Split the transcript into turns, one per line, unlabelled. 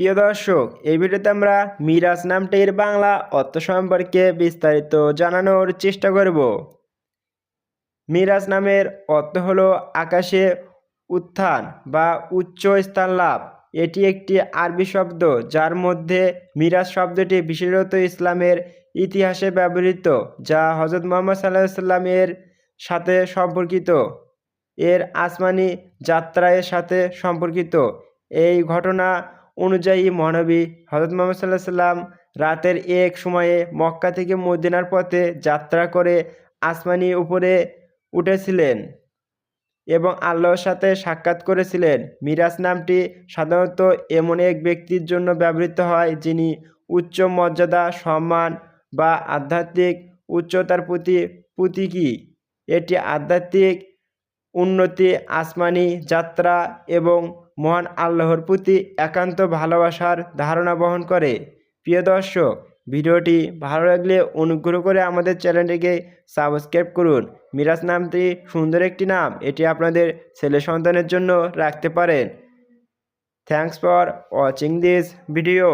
প্রিয় দর্শক, এই ভিডিওতে আমরা মিরাজ নামটির বাংলা অর্থ সম্পর্কে বিস্তারিত জানানোর চেষ্টা করব। মিরাজ নামের অর্থ হলো আকাশে উত্থান বা উচ্চ স্থান লাভ। এটি একটি আরবি শব্দ যার মধ্যে মিরাজ শব্দটি বিশেষত ইসলামের ইতিহাসে ব্যবহৃত, যা হজরত মোহাম্মদ সাল্লাহ সাল্লামের সাথে সম্পর্কিত। এর আসমানি যাত্রায়ের সাথে সম্পর্কিত। এই ঘটনা অনুযায়ী মহানবী হজরত মোহাম্মদ সাল্লাহ সাল্লাম রাতের এক সময়ে মক্কা থেকে মদিনার পথে যাত্রা করে আসমানি উপরে উঠেছিলেন এবং আল্লাহর সাথে সাক্ষাৎ করেছিলেন। মিরাজ নামটি সাধারণত এমন এক ব্যক্তির জন্য ব্যবহৃত হয় যিনি উচ্চ মর্যাদা, সম্মান বা আধ্যাত্মিক উচ্চতার প্রতি প্রতীকী। এটি আধ্যাত্মিক উন্নতি, আসমানি, যাত্রা এবং মহান আল্লাহর প্রতি একান্ত ভালোবাসার ধারণা বহন করে। প্রিয় দর্শক, ভিডিওটি ভালো লাগলে অনুগ্রহ করে আমাদের চ্যানেলটিকে সাবস্ক্রাইব করুন। মিরাজ নামটি সুন্দর একটি নাম, এটি আপনাদের ছেলে সন্তানের জন্য রাখতে পারেন। Thanks for watching this video